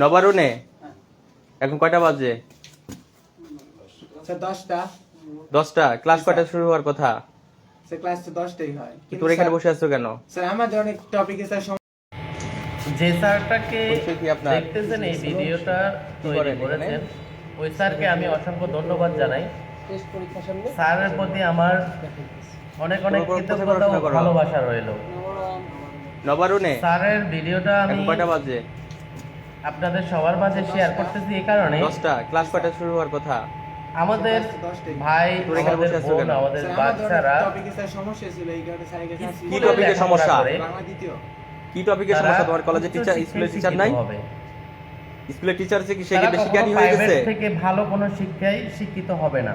নবারুণে? এখন কয়টা বাজে? দশটা। দশটা? ক্লাস কয়টা শুরু হওয়ার কথা? ক্লাস তো দশটাই হয়। তোর এখানে বসে আছো কেন? স্যার আমাদের অনেক টপিকে স্যার যে স্যারটাকে হচ্ছে কি আপনার? দেখতেছেন এই ভিডিওটা তৈরি করেছেন ওই স্যারকে আমি অসংখ্য ধন্যবাদ জানাই। স্যারের প্রতি আমার অনেক অনেক কোথায় কৃতজ্ঞতা ও ভালোবাসা রইল। নবারুণে? স্যারের ভিডিওটা আমি এখন কয়টা বাজে? আপনাদের সবার মাঝে শেয়ার করতেছি এই কারণে। দশটা ক্লাস কয়টা শুরু হওয়ার কথা? আমাদের। ভাই আমাদের বোন আমাদের বাচ্চারা অনেক টপিকে সমস্যা ছিল এই কারণে। কি স্কুলে টপিকে সমস্যা? কি টপিকের তোমার কলেজে টিচার স্কুলের টিচার শিক্ষিত নাই? হবে। স্কুলের টিচার আছে কি সে কি বেশি জ্ঞানী হয়ে গেছে? থেকে ভালো কোনো শিক্ষায় শিক্ষিত হবে না।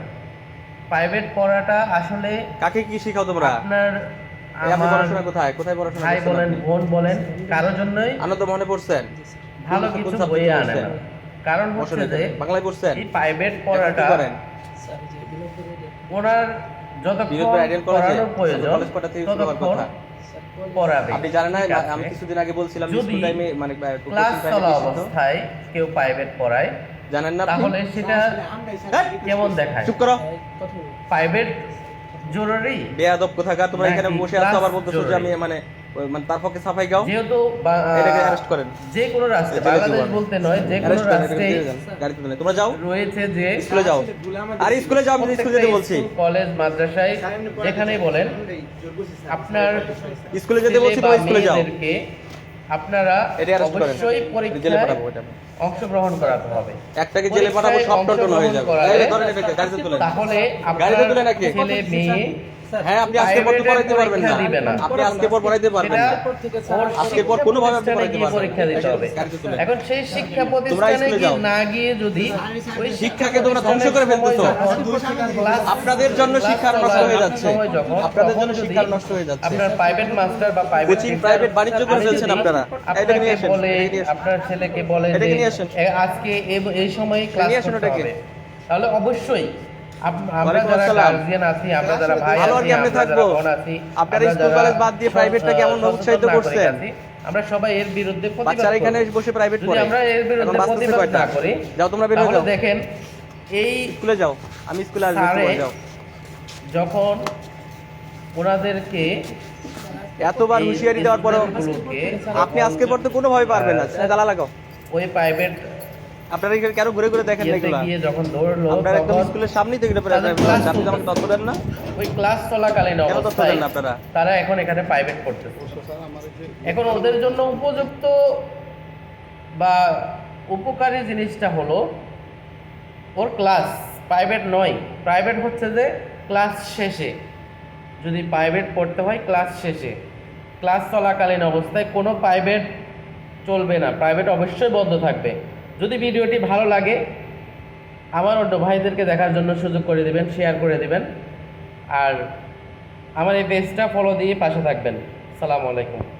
প্রাইভেট পড়াটা আসলে কাকে কি শিখাও তোমরা? আপনার আমার পড়াশোনা কোথায়? কোথায় পড়াশোনা ভাই বলেন বোন বলেন কারোর জন্যই আনন্দ মনে পড়ছেন? ভালো কিছু বইয়ে আনে না। কারণ হচ্ছে যে বাংলায় পড়ছেন এই প্রাইভেট পড়াটা ওনার যতক্ষণ পড়ানোর প্রয়োজন ততক্ষণ পড়াবে। আপনি জানেন না আমি কিছুদিন আগে বলছিলাম স্কুল টাইমে মানে ক্লাস চলা অবস্থায় কেউ প্রাইভেট পড়ায় জানেন না? তাহলে সেটা হ্যাঁ? কেমন করছি। দেখায়? চুপ করো। প্রাইভেট জরুরি? বেয়াদব কোথাকার তোমরা এখানে বসে আছো আবার বলতেছো যে আমি মানে মানে তার পক্ষে সাফাই গাও যেহেতু এটাকে arrest করেন। যে কোনো রাষ্ট্রে বাংলাদেশ বলতে নয় যে কোনো রাষ্ট্রে গাড়িতে তুলে তোমরা যাও রয়েছে যে স্কুলে যাও আরে। স্কুলে যাও আমি স্কুলে যেতে বলছি কলেজ মাদ্রাসায় যেখানেই বলেন। আপনার স্কুলে যেতে বলছি তোমরা স্কুলে যাও আপনারা এটা অবশ্যই জেলে পরীক্ষায় পাঠাবো এটা আমি। অংশগ্রহণ করাতে হবে একটাকে জেলে পাঠাবো সব হয়ে যাবে তাহলে গাড়িতে তুলে আপনার নাকি? ছেলে মেয়ে হ্যাঁ আপনি আজকে পর পড়াইতে পারবেন না পরীক্ষা দিবে না। আপনি আজকে পর পড়াইতে পারবেন না ওর আজকের পর কোনোভাবে আপনি পড়াইতে পারবেন না। পরীক্ষা দিতে হবে এখন সেই শিক্ষা প্রতিষ্ঠানে গিয়ে না গিয়ে যদি ওই শিক্ষাকে তোমরা ধ্বংস করে ফেলতেছো। আপনাদের জন্য শিক্ষা নষ্ট হয়ে যাচ্ছে। আপনাদের জন্য শিক্ষা নষ্ট হয়ে যাচ্ছে। আপনার প্রাইভেট মাস্টার বা প্রাইভেট Coaching, private বাণিজ্য করে ফেলছেন আপনারা। এটাকে নিয়ে আসেন। আপনার ছেলেকে বলে যে আজকে এই সময় ক্লাস করতে হবে তাহলে অবশ্যই আমরা যারা গার্জিয়ান আছি আমরা যারা ভাই আছি আমরা আমরা যারা বোন আছি আপনারা স্কুল কলেজ বাদ দিয়ে প্রাইভেটটা কেমন সচেতন উৎসাহিত করছেন? আমরা সবাই এর বিরুদ্ধে বাচ্চারা এখানে বসে প্রাইভেট পড়ে। আমরা এর বিরুদ্ধে প্রতিবাদ না করি যাও তোমরা বের হয়ে যাও। দেখেন এই স্কুলে যাও। আমি স্কুলে আসব যাও। যখন ওনাদেরকে এতবার হুঁশিয়ারি দেওয়ার পরেও আপনি আজকে পর তো কোনোভাবে পারবেন না। লাগাও। ওই প্রাইভেট আপনারা এখানে কেন ঘুরে ঘুরে দেখেন না ইয়েতে যখন দৌড়লো আপনারা একদম স্কুলের সামনেই তো এগুলো class আপনি তথ্য দেন না? ওই ক্লাস চলাকালীন কেন তথ্য দেন না আপনারা? তারা এখন এখানে প্রাইভেট এখন ওদের জন্য উপযুক্ত বা উপকারী জিনিসটা হলো ওর ক্লাস প্রাইভেট নয়। প্রাইভেট হচ্ছে যে ক্লাস শেষে। যদি প্রাইভেট পড়তে হয় ক্লাস শেষে। ক্লাস চলাকালীন অবস্থায় কোনো প্রাইভেট চলবে না। প্রাইভেট অবশ্যই বন্ধ থাকবে। যদি ভিডিওটি ভালো লাগে, আমার অন্য ভাইদেরকে দেখার জন্য সুযোগ করে দেবেন শেয়ার করে দেবেন। আর আমার এই পেজটা ফলো দিয়ে পাশে থাকবেন। সালামু আলাইকুম।